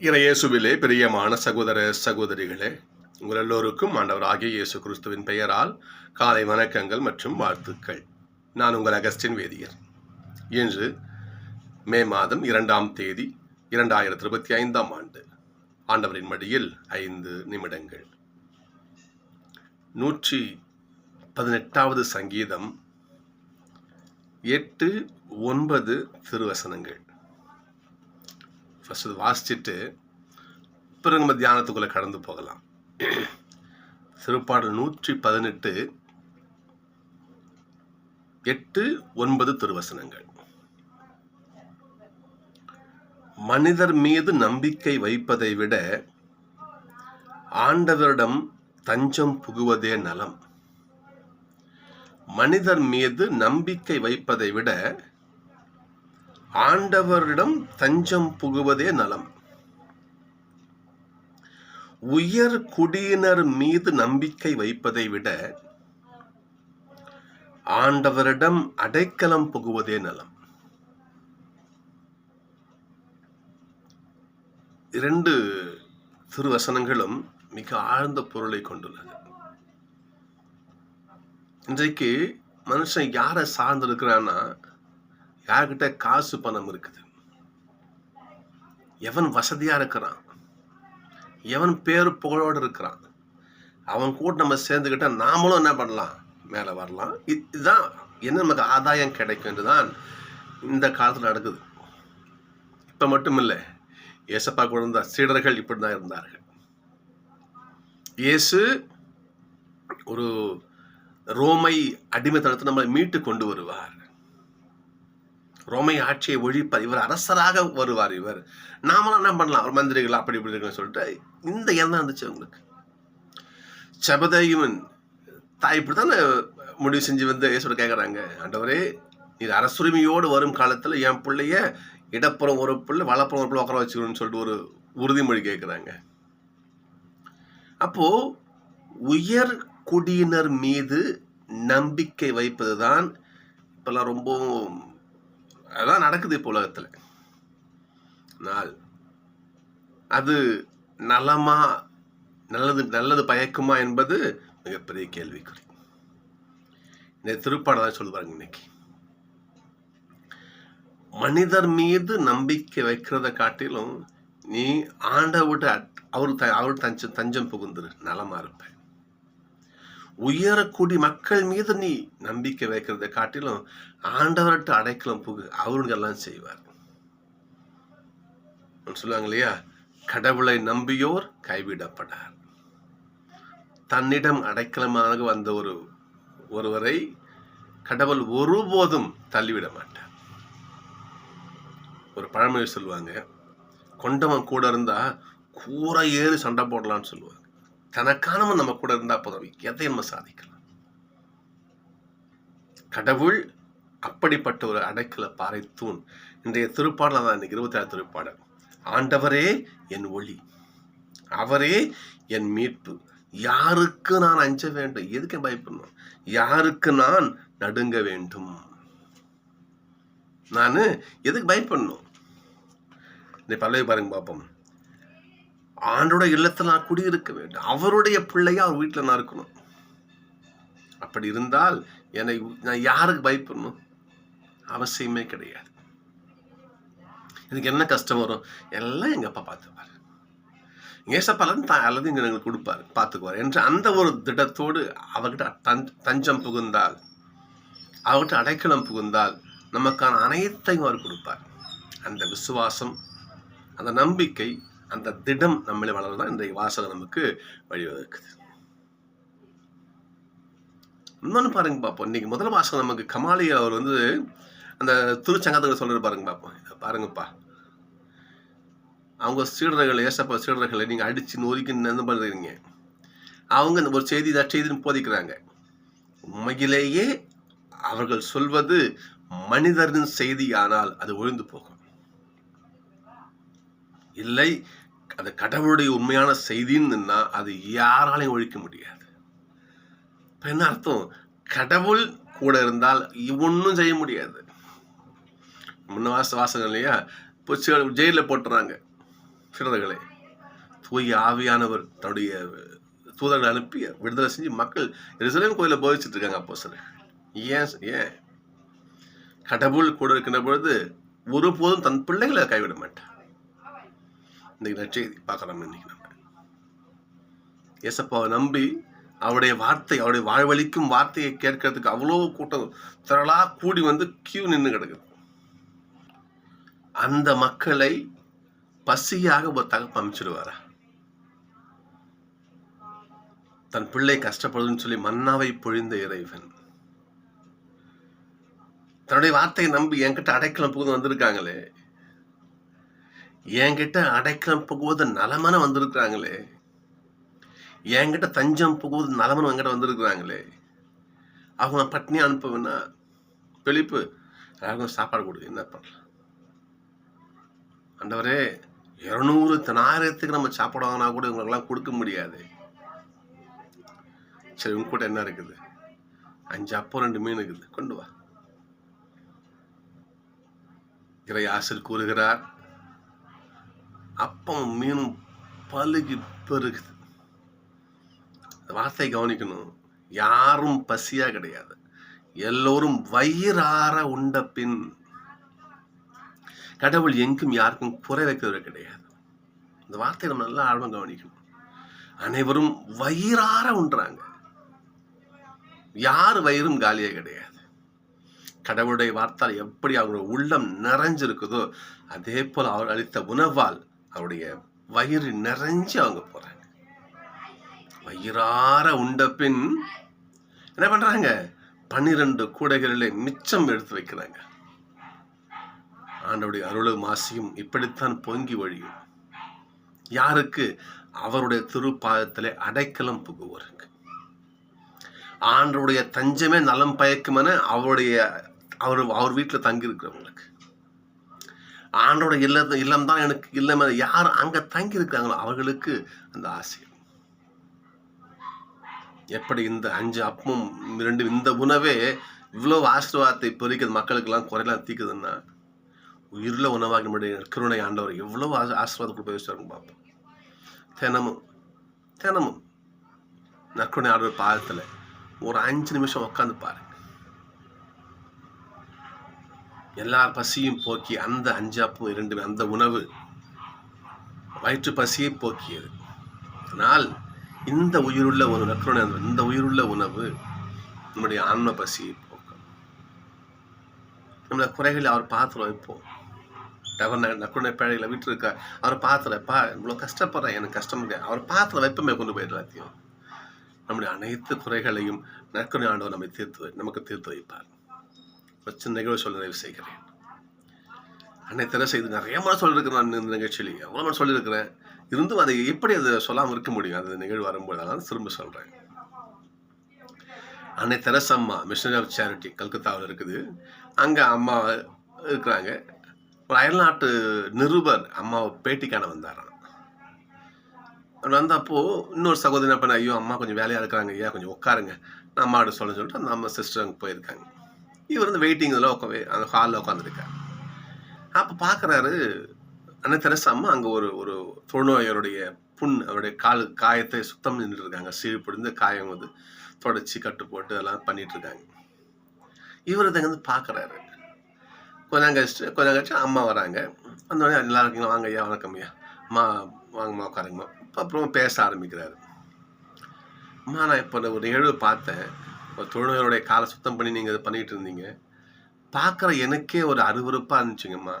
இறையேசுவிலே பிரியமான சகோதர சகோதரிகளே உங்கள் எல்லோருக்கும் ஆண்டவர் ஆகிய இயேசு கிறிஸ்துவின் பெயரால் காலை வணக்கங்கள் மற்றும் வாழ்த்துக்கள். நான் உங்கள் அகஸ்டின் வேதியர். இன்று மே மாதம் இரண்டாம் தேதி இரண்டாயிரத்தி இருபத்தி ஐந்தாம் ஆண்டு. ஆண்டவரின் மடியில் ஐந்து நிமிடங்கள். நூற்றி பதினெட்டாவது சங்கீதம் எட்டு ஒன்பது திருவசனங்கள். ஃபஸ்ட் வாசிச்சுட்டு பிறகு நம்ம தியானத்துக்குள்ளே கடந்து போகலாம். திருப்பாடல் நூற்றி பதினெட்டு எட்டு ஒன்பது திருவசனங்கள். மனிதர் மீது நம்பிக்கை வைப்பதை விட ஆண்டவரிடம் தஞ்சம் புகுவதே நலம். மனிதர் மீது நம்பிக்கை வைப்பதை விட ஆண்டவரிடம் தஞ்சம் புகுவதே நலம். உயர் குடியினர் மீது நம்பிக்கை வைப்பதை விட ஆண்டவரிடம் அடைக்கலம் புகுவதே நலம். இரண்டு திருவசனங்களும் மிக ஆழ்ந்த பொருளை கொண்டுள்ளது இன்றைக்கு மனுஷன் யாரை சார்ந்திருக்கிறான்னா யார்கிட்ட காசு பணம் இருக்குது? எவன் வசதியா இருக்கிறான்? எவன் பேரு புகழோடு இருக்கிறான்? அவன் கூட நம்ம சேர்ந்துக்கிட்டா நாமளும் என்ன பண்ணலாம்? மேலே வரலாம். இதுதான். என்ன நமக்கு ஆதாயம் கிடைக்கும் என்றுதான் இந்த காலத்தில் நடக்குது. இப்போ மட்டும் இல்லை இயேசப்பா கூட இருந்த சீடர்கள் இப்படி தான் இருந்தார்கள். இயேசு ஒரு ரோமை அடிமைத்தனத்தை நம்மளை மீட்டு கொண்டு வருவார். ரோமை ஆட்சியை ஒழிப்பார் இவர் அரசராக வருவார் இவர். நாமளும் என்ன பண்ணலாம்? ஒரு மந்திரிகள் அப்படி இப்படி இருக்குன்னு சொல்லிட்டு இந்த எண்ணம் இருந்துச்சு அவங்களுக்கு. சபதையும் தாய் இப்படி தானே முடிவு செஞ்சு வந்து இயேசுட கேட்குறாங்க ஆண்டவரே நீர் அரசுரிமையோடு வரும் காலத்தில் என் பிள்ளைய இடப்புறம் ஒரு பிள்ளை வளப்புறம் ஒரு பிள்ளை உட்கார வச்சுக்கணும்னு சொல்லிட்டு ஒரு உறுதிமொழி கேட்குறாங்க அப்போ உயர் குடியினர் மீது நம்பிக்கை வைப்பது தான் இப்போல்லாம் ரொம்பவும் அதான் நடக்குது இப்போ உலகத்தில். நாள் அது நலமா நல்லது நல்லது பயக்குமா என்பது மிகப்பெரிய கேள்விக்குறி. இந்த திருப்பாடலாம் தான் சொல்லுவாங்க இன்னைக்கு. மனிதர் மீது நம்பிக்கை வைக்கிறத காட்டிலும் நீ ஆண்டவிட்டு அவர் த- அவர் தஞ்சம் தஞ்சம் புகுந்துரு நலமா இருப்பேன். உயரக்கூடிய மக்கள் மீது நீ நம்பிக்கை வைக்கிறதை காட்டிலும் ஆண்டவர்கிட்ட அடைக்கலம் புகு அவருங்க எல்லாம் செய்வார் சொல்லுவாங்க இல்லையா? கடவுளை நம்பியோர் கைவிடப்படார். தன்னிடம் அடைக்கலமாக வந்த ஒரு ஒருவரை கடவுள் ஒருபோதும் தள்ளிவிட மாட்டார். ஒரு பழமொழி சொல்லுவாங்க கொண்டவன் கூட இருந்தா கூரை ஏறி சண்டை போடலாம்னு சொல்லுவாங்க. தனக்கானவன் நம்ம கூட இருந்தா போதும். எதை நம்ம சாதிக்கலாம்? கடவுள் அப்படிப்பட்ட ஒரு அடைக்கல பாறை தூண். இன்றைய திருப்பாடல் தான் இன்னைக்கு இருபத்தி ஆறு திருப்பாடல். ஆண்டவரே என் ஒளி. அவரே என் மீட்பு. யாருக்கு நான் அஞ்ச வேண்டும்? எதுக்கு பயப்படணும்? யாருக்கு நான் நடுங்க வேண்டும்? நான் எதுக்கு பயப்படணும்? இந்த பல்லவி பாருங்க பார்ப்போம். ஆண்டோட இல்லத்தில் நான் குடியிருக்க வேண்டும். அவருடைய பிள்ளையாக அவர் வீட்டில் நான் இருக்கணும். அப்படி இருந்தால் என்னை நான் யாருக்கு பயப்படணும்? அவசியமே கிடையாது. எனக்கு என்ன கஷ்டம் வரும்? எல்லாம் எங்கள் அப்பா பார்த்துப்பார். ஏசப்பாலன் தான் அல்லது இங்கே எங்களுக்கு கொடுப்பார். பார்த்துக்குவார். என்று அந்த ஒரு திடத்தோடு அவர்கிட்ட தஞ் தஞ்சம் புகுந்தால் அவர்கிட்ட அடைக்கலம் புகுந்தால் நமக்கான அனைத்தையும் அவர் கொடுப்பார். அந்த விசுவாசம் அந்த நம்பிக்கை அந்த திடம் நம்மளே வளர்தான் இந்த வாசகம் நமக்கு வழிவகுக்குது இன்னொன்று பாருங்க பார்ப்போம் இன்னைக்கு முதல் வாசகம் நமக்கு கமாலி அவர் வந்து அந்த திருச்சங்கத்தில் சொல்கிற பாருங்க பார்ப்போம் இதை பாருங்கப்பா. அவங்க சீடர்களை ஏசப்பா சீடர்களை நீங்கள் அடித்து நொறுக்கி என்ன பண்ணுறீங்க அவங்க இந்த ஒரு செய்தி செய்தின்னு போதிக்கிறாங்க. உண்மையிலேயே அவர்கள் சொல்வது மனிதரின் செய்தி ஆனால் அது ஒழிந்து போகும். இல்லை அது கடவுளுடைய உண்மையான செய்தின்னு அது யாராலையும் ஒழிக்க முடியாது. இப்போ என்ன அர்த்தம்? கடவுள் கூட இருந்தால் ஒன்றும் செய்ய முடியாது. முன்ன வாச வாசகம் இல்லையா? இப்போ ஜெயிலில் போட்டுறாங்க சிறர்களை தூய் ஆவியானவர் தன்னுடைய தூதர்களை அனுப்பி விடுதலை செஞ்சு மக்கள் எருசலேம் கோயிலில் போதிச்சுட்டு இருக்காங்க அப்போ சார் ஏன் ஏன்? கடவுள் கூட இருக்கின்ற பொழுது ஒருபோதும் தன் பிள்ளைகளை கைவிட மாட்டார். இன்னைக்கு நற்செய்தி பார்க்குறோம் இன்னைக்கு நம்ம. ஏசப்பாவை நம்பி அவருடைய வார்த்தை அவருடைய வாழ்வழிக்கும் வார்த்தையை கேட்கறதுக்கு அவ்வளோ கூட்டம் திரளாக கூடி வந்து கியூ நின்று கிடக்குது. அந்த மக்களை பசியாக ஒரு தகப்பு அமைச்சிடுவாரா? தன் பிள்ளை கஷ்டப்படுதுன்னு சொல்லி மன்னாவை பொழிந்த இறைவன். தன்னுடைய வார்த்தையை நம்பி என்கிட்ட அடைக்கலம் புகுந்து வந்திருக்காங்களே என்கிட்ட அடைக்கலம் புகுவது நலமான வந்திருக்கிறாங்களே. என்கிட்ட தஞ்சம் புகுவது நலமன் என்கிட்ட வந்திருக்கிறாங்களே. அவங்க பட்னி அனுப்புவேன்னா பிழிப்பு எல்லாருக்கும் சாப்பாடு கொடு என்ன பண்ணலாம்? அண்டவரே இருநூறு தினாயிரத்துக்கு நம்ம சாப்பாடு வாங்கினா கூட இவங்களுக்கெல்லாம் கொடுக்க முடியாது. சரி உங்க கூட என்ன இருக்குது? அஞ்சு அப்போ ரெண்டு மீன் இருக்குது. கொண்டு வா. இறை ஆசிர் கூறுகிறார் அப்பம் மீனும் பழுகி பெருகுது. இந்த வார்த்தை கவனிக்கணும். யாரும் பசியா கிடையாது. எல்லோரும் வயிறார உண்ட பின். கடவுள் எங்கும் யாருக்கும் குறை வைக்கிறவர் கிடையாது. இந்த வார்த்தையை நம்ம நல்லா ஆழமா கவனிக்கணும். அனைவரும் வயிறார உண்றாங்க. யார் வயிறும் காலியே கிடையாது. கடவுளுடைய வார்த்தால் எப்படி அவங்களோட உள்ளம் நிறைஞ்சிருக்குதோ அதே போல் அவர் அளித்த உணவால் அவருடைய வயிறு நிறைஞ்சு அவங்க போறாங்க. வயிறார உண்ட பின் என்ன பண்றாங்க? பன்னிரண்டு கூடைகளிலே மிச்சம் எடுத்து வைக்கிறாங்க. ஆண்டவுடைய அருளும் ஆசையும் இப்படித்தான் பொங்கி வழியும். யாருக்கு? அவருடைய திருப்பாதத்திலே அடைக்கலம் புகுவருக்கு. ஆண்டருடைய தஞ்சமே நலம் பயக்குமென அவருடைய அவர் அவர் வீட்டில் தங்கி இருக்கிறவங்களுக்கு ஆண்டோட இல்ல இல்லம் தான் எனக்கு இல்லம். யார் அங்க தங்கி இருக்காங்களோ அவர்களுக்கு அந்த ஆசை. எப்படி இந்த அஞ்சு அப்பமும் ரெண்டு இந்த உணவே இவ்வளோ ஆசீர்வாதத்தை பொறிக்கிறது மக்களுக்கெல்லாம் குறையெல்லாம் தீக்குதுன்னா உயிரில் உணவாக நம்முடைய கருணை ஆண்டவர் எவ்வளோ ஆச- ஆசீர்வாதம் கொடுப்ப வச்சுருங்க பார்ப்போம். தினமும் தினமும் நற்குணை ஆண்டவர் பாதத்தில் ஒரு அஞ்சு நிமிஷம் உட்காந்து பாருங்க. எல்லார் பசியும் போக்கி அந்த அஞ்சாப்பும் இரண்டுமே இரண்டு அந்த உணவு வயிற்று பசியை போக்கியது. ஆனால் இந்த உயிருள்ள ஒரு நற்கருணை இந்த உயிருள்ள உணவு நம்முடைய ஆன்ம பசியை போக்கும். நம்மளை குறைகளை அவர் பாத்திரம் வைப்போம். டவர் நற்கருணை பேழையில் வீட்டு இருக்க அவர் பாத்திரம் வைப்பா இவ்வளோ கஷ்டப்படுறேன் எனக்கு கஷ்டம் இல்லை அவர் பாத்திரம் வைப்பமே கொண்டு போய் எல்லாத்தையும். நம்முடைய அனைத்து குறைகளையும் நற்கருணை ஆண்டவர் நம்மை தீர்த்து வை- நமக்கு தீர்த்து வைப்பார். ஒரு நிகழ்வு சொல்ல நிறைவு செய்கிறேன். அன்னை தெரசை இது நிறைய முறை சொல்லியிருக்கிறேன் நான் இந்த நிகழ்ச்சியில் எவ்வளோ முறை சொல்லியிருக்கிறேன். இருந்தும் அதை எப்படி அதை சொல்லாமல் இருக்க முடியும்? அந்த நிகழ்வு வரும்போது அதனால திரும்ப சொல்கிறேன் அன்னை தெரசம்மா மிஷனரி ஆஃப் சேரிட்டி கல்கத்தாவில் இருக்குது. அங்கே அம்மா இருக்கிறாங்க. ஒரு அயல்நாட்டு நிருபர் அம்மாவை பேட்டி காண வந்தாராம் வந்தப்போ இன்னொரு சகோதரி என்ன பண்ண ஐயோ அம்மா கொஞ்சம் வேலையாக இருக்கிறாங்க ஐயா கொஞ்சம் உட்காருங்க. நான் அம்மாட்ட சொல்ல சொல்லிட்டு அந்த அம்மா சிஸ்டர் அங்கே போயிருக்காங்க. இவர் வந்து வெயிட்டிங் இதில் உட்காந்து அந்த ஹாலில் உட்காந்துருக்காரு அப்போ பார்க்குறாரு அண்ணன் தெரசா அம்மா அங்கே ஒரு ஒரு தொழுநோயருடைய புண் அவருடைய கால் காயத்தை சுத்தம் நின்றுட்டு இருக்காங்க சீழ் பிடிந்து காயம் வந்து தொடச்சி கட்டு போட்டு அதெல்லாம் பண்ணிட்டு இருக்காங்க இவர் இதை வந்து பார்க்குறாரு. கொஞ்சம் கழிச்சு கொஞ்சம் கழிச்சு அம்மா வராங்க. வந்தோடனே நல்லா இருக்கீங்களா வாங்க ஐயா வணக்கம் ஐயா. அம்மா வாங்கம்மா உட்காருங்கம்மா. இப்போ அப்புறம் பேச ஆரம்பிக்கிறாரு. அம்மா நான் இப்போ ஒரு நிகழ்வு பார்த்தேன். ஒரு காலை சுத்தம் பண்ணி நீங்கள் இதை பண்ணிகிட்டு இருந்தீங்க. பார்க்குற எனக்கே ஒரு அருவருப்பாக இருந்துச்சுங்கம்மா.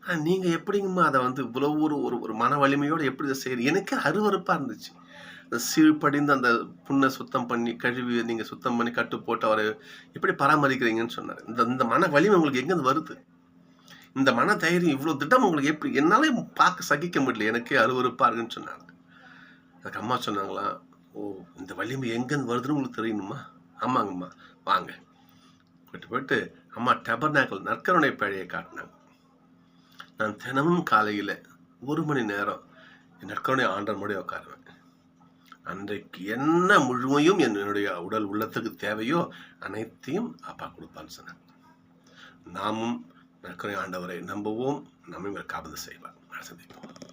ஆனால் நீங்கள் எப்படிங்கம்மா அதை வந்து இவ்வளோ ஒரு ஒரு ஒரு மன வலிமையோடு எப்படி இதை செய்யுது எனக்கே அருவருப்பாக இருந்துச்சு. அந்த சீழ்படிந்து அந்த புண்ணை சுத்தம் பண்ணி கழுவி நீங்கள் சுத்தம் பண்ணி கட்டு போட்டு அவரை எப்படி பராமரிக்கிறீங்கன்னு சொன்னார். இந்த இந்த மன வலிமை உங்களுக்கு எங்கேருந்து வருது? இந்த மன தைரியம் இவ்வளோ திட்டம் உங்களுக்கு எப்படி? என்னாலே பார்க்க சகிக்க முடியல. எனக்கே அருவருப்பாக இருக்குன்னு சொன்னாங்க. அதுக்கு அம்மா சொன்னாங்களாம் ஓ இந்த வலிமை எங்கேருந்து வருதுன்னு உங்களுக்கு தெரியணுமா? ஆமாங்கம்மா. வாங்க. போயிட்டு போயிட்டு அம்மா டபர் நாக்கள் நற்கருணை பழைய காட்டினாங்க. நான் தினமும் காலையில் ஒரு மணி நேரம் என் நற்கருணை ஆண்டர் முடி உட்காருவேன். அன்றைக்கு என்ன முழுமையும் என்னுடைய உடல் உள்ளத்துக்கு தேவையோ அனைத்தையும் அப்பா கொடுப்பான்னு சொன்னாங்க நாமும் நற்கரை ஆண்டவரை நம்புவோம். நம்மை காபந்து செய்வார். சந்திப்போம்.